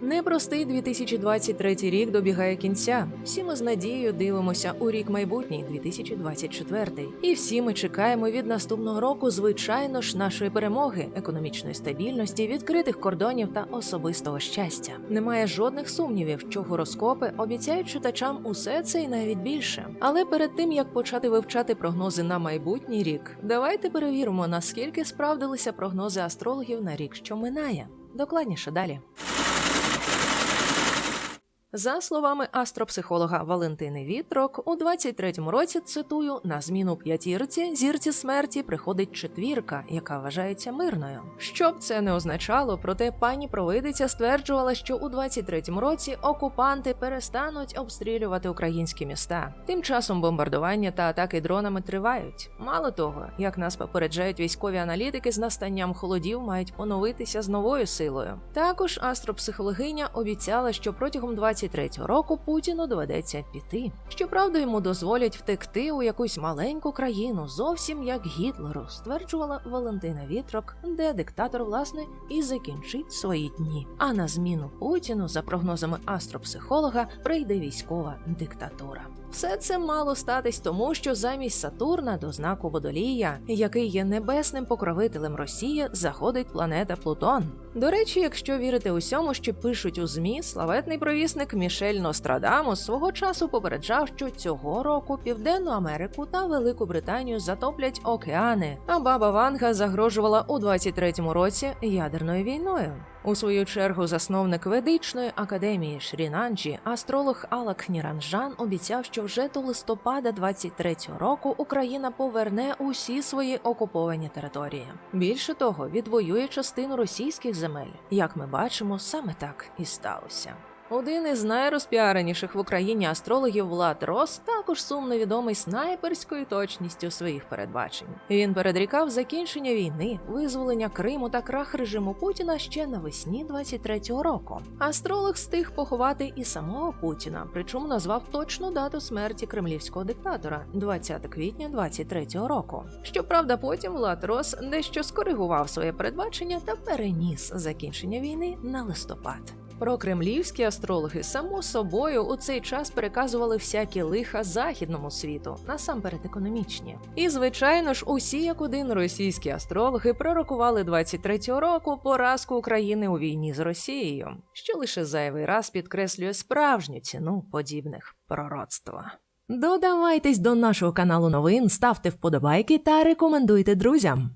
Непростий 2023 рік добігає кінця. Всі ми з надією дивимося у рік майбутній 2024. І всі ми чекаємо від наступного року, звичайно ж, нашої перемоги, економічної стабільності, відкритих кордонів та особистого щастя. Немає жодних сумнівів, що гороскопи обіцяють читачам усе це і навіть більше. Але перед тим як почати вивчати прогнози на майбутній рік, давайте перевіримо, наскільки справдилися прогнози астрологів на рік, що минає. Докладніше далі. За словами астропсихолога Валентини Вітрок, у 23-му році цитую на зміну п'ятірці зірці смерті приходить четвірка, яка вважається мирною. Що б це не означало, проте пані провидиця стверджувала, що у 23-му році окупанти перестануть обстрілювати українські міста. Тим часом бомбардування та атаки дронами тривають. Мало того, як нас попереджають військові аналітики, з настанням холодів мають поновитися з новою силою. Також астропсихологиня обіцяла, що протягом 23-го року Путіну доведеться піти. Щоправда, йому дозволять втекти у якусь маленьку країну, зовсім як Гітлеру, стверджувала Валентина Вітрок, де диктатор власне і закінчить свої дні. А на зміну Путіну, за прогнозами астропсихолога, прийде військова диктатура. Все це мало статись тому, що замість Сатурна до знаку водолія, який є небесним покровителем Росії, заходить планета Плутон. До речі, якщо вірити усьому, що пишуть у змі, славетний провісник Мішель Нострадамус свого часу попереджав, що цього року Південну Америку та Велику Британію затоплять океани, а баба Ванга загрожувала у 23-му році ядерною війною. У свою чергу засновник ведичної академії Шрінанджі, астролог Алак Ніранжан обіцяв, що вже до листопада 23-го року Україна поверне усі свої окуповані території. Більше того, відвоює частину російських земель. Як ми бачимо, саме так і сталося. Один із найрозпіареніших в Україні астрологів Влад Рос також сумно відомий снайперською точністю своїх передбачень. Він передрікав закінчення війни, визволення Криму та крах режиму Путіна ще навесні 23-го року. Астролог встиг поховати і самого Путіна, причому назвав точну дату смерті кремлівського диктатора 20 квітня 23-го року. Щоправда, потім Влад Рос дещо скоригував своє передбачення та переніс закінчення війни на листопад. Про кремлівські астрологи само собою у цей час переказували всякі лиха західному світу, насамперед економічні. І звичайно ж, усі як один російські астрологи пророкували 23-го року поразку України у війні з Росією, що лише зайвий раз підкреслює справжню ціну подібних пророцтв. Додавайтесь до нашого каналу новин, ставте вподобайки та рекомендуйте друзям.